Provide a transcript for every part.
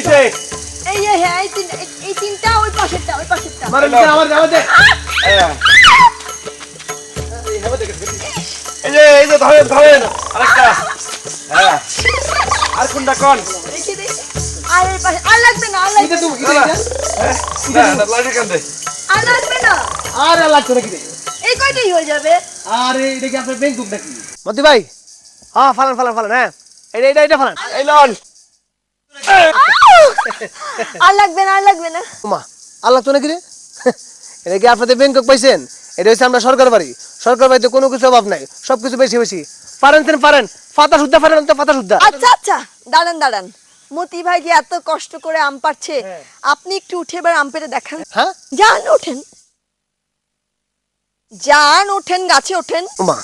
এই এই যে হ্যাঁ এই তিন এই- এই তিনটা ওই পাশেরটা ওই পাশেরটা। আমার দে আমার দে দে। হ্যাঁ। এই হবে দেখে এই যে এই যে ধরেন ধরেন। আরেকটা। হ্যাঁ। আর কোনটা কোন? দেখি দেখি। আর এই পাশে আর লাগবে না আর লাগবে না। হ্যাঁ? না না আর লাগবে না। আর লাগছে নাকি রে এই কয়টাই হয়ে যাবে? আরে এটা কি আপনার ব্যাংক নাকি? মতি ভাই। হ্যাঁ ফালান ফালান ফালান হ্যাঁ। এটা এটা এটা ফালান। এই লন। আর লাগবে না আর লাগবে না। মা আল্লাহ তো নাকি রে? এটা কি আপনাদের ব্যাংকক পাইছেন? এটা হচ্ছে আমরা সরকার বাড়ি। সরকার বাড়িতে কোনো কিছু অভাব নাই। সব কিছু বেশি বেশি। পারেন তেন পারেন। শুদ্ধা পারেন তো শুদ্ধা। আচ্ছা আচ্ছা দাঁড়ান দাঁড়ান। মতি ভাই যে এত কষ্ট করে আম পাচ্ছে আপনি একটু উঠে এবার আম পেড়ে দেখান। হ্যাঁ? যান ওঠেন। যান ওঠেন গাছে ওঠেন। মা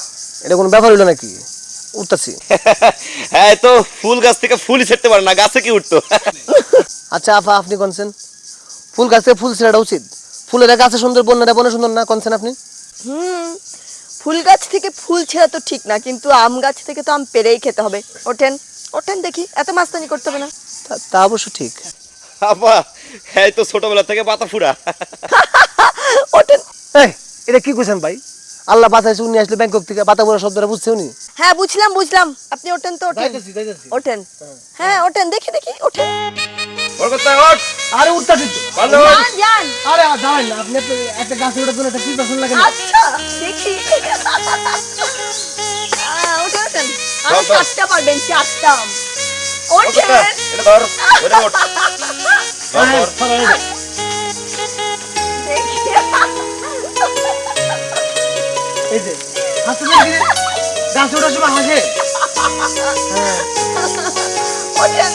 এটা কোনো ব্যাপার হইল নাকি? উঠতেছি। হ্যাঁ তো ফুল গাছ থেকে ফুলই ছেড়তে পারে না গাছে কি উঠতো? আচ্ছা আপা আপনি কনছেন ফুল গাছ থেকে ফুল ছেড়াটা উচিত। ফুলের গাছে সুন্দর বন্যাটা বনে সুন্দর না কনছেন আপনি? হুম ফুল গাছ থেকে ফুল ছেঁড়া তো ঠিক না কিন্তু আম গাছ থেকে তো আম পেরেই খেতে হবে। ওঠেন ওঠেন দেখি এত মাস্তানি করতে হবে না। তা- তা অবশ্য ঠিক। আপা হ্যাঁ তো ছোটবেলা থেকে পাতা ফুরা। ওঠেন। এই এটা কি কইছেন ভাই? আল্লাহ বাঁচাইছে উনি আসলে ব্যাংকক থেকে পাতা বড় শব্দটা বুঝছে উনি? হ্যাঁ বুঝলাম বুঝলাম। আপনি ওঠেন তো ওঠেন। ওঠেন। হ্যাঁ। ওঠেন দেখি দেখি ওঠেন। আরে উঠতাছি তো। ভালো। যান যান। আরে দাঁড়ান না আপনি তো একটা গাছে উঠে তুলে একটা প্রিপারেশন লাগে আচ্ছা দেখি। ওঠেন ওঠেন। ধর। চারটা পারবেন চারটা। আম। ওঠেন। এটা ধর ওটা ওঠ। এই যে হাসতে সময় হাসে? ওঠেন